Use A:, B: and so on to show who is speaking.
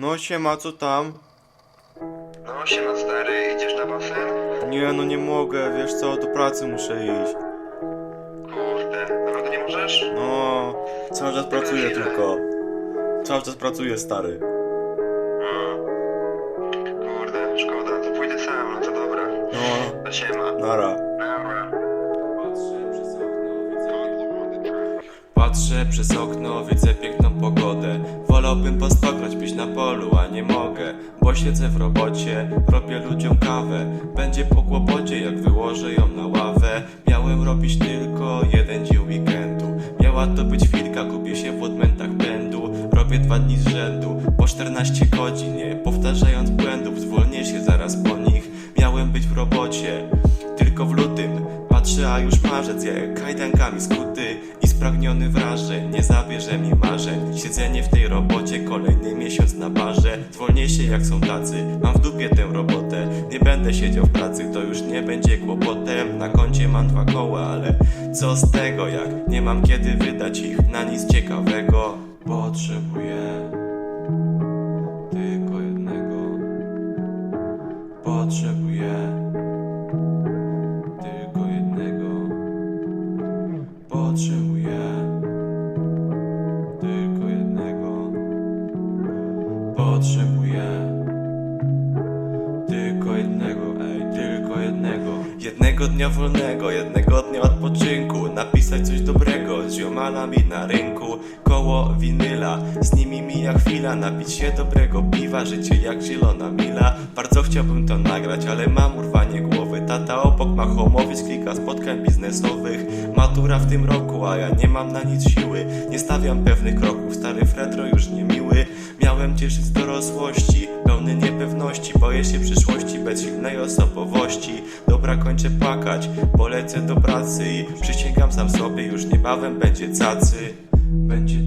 A: No siema, co tam?
B: No siema stary, idziesz na basen?
A: Nie, no nie mogę, wiesz co, do pracy muszę iść.
B: Kurde, naprawdę nie możesz?
A: No, cały czas pracuję tylko. Cały czas pracuję, stary.
B: Mm. Kurde, szkoda, to pójdę sam, no to dobra.
A: No,
B: To siema.
A: nara.
B: Dobra.
C: Patrzę przez okno, widzę piękną pogodę. Wolałbym postokroć, być na polu, a nie mogę Bo siedzę w robocie, robię ludziom kawę Będzie po kłopocie, jak wyłożę ją na ławę. Miałem robić tylko jeden dzień weekendu. Miała to być chwilka, gubię się w odmętach pędu. Robię dwa dni z rzędu, po 14 godzin Nie powtarzając błędów, jak kajdankami skuty I spragniony wrażeń, nie zabierze mi marzeń. Siedzenie w tej robocie, kolejny miesiąc na barze. Zwolnię się jak są tacy, mam w dupie tę robotę. Nie będę siedział w pracy, to już nie będzie kłopotem. Na koncie mam dwa koła, ale co z tego Jak nie mam kiedy wydać ich na nic ciekawego. Potrzebuję Potrzebuję tylko jednego, ej, tylko jednego. Jednego dnia wolnego, jednego dnia odpoczynku. Napisać coś dobrego z ziomalami na rynku. Koło winyla, z nimi mija chwila. Napić się dobrego piwa, życie jak zielona mila. Bardzo chciałbym to nagrać, ale mam urwanie głowy. Tata obok ma homowiec, kilka spotkań biznesowych. Matura w tym roku, a ja nie mam na nic siły. Nie stawiam pewnych kroków, stary Fredro już niemiły. Miałem cieszyć z dorosłości, pełny niepewności. Boję się przyszłości bez silnej osobowości. Dobra, kończę płakać, polecę do pracy i przysięgam sam sobie, już niebawem będzie cacy. Będzie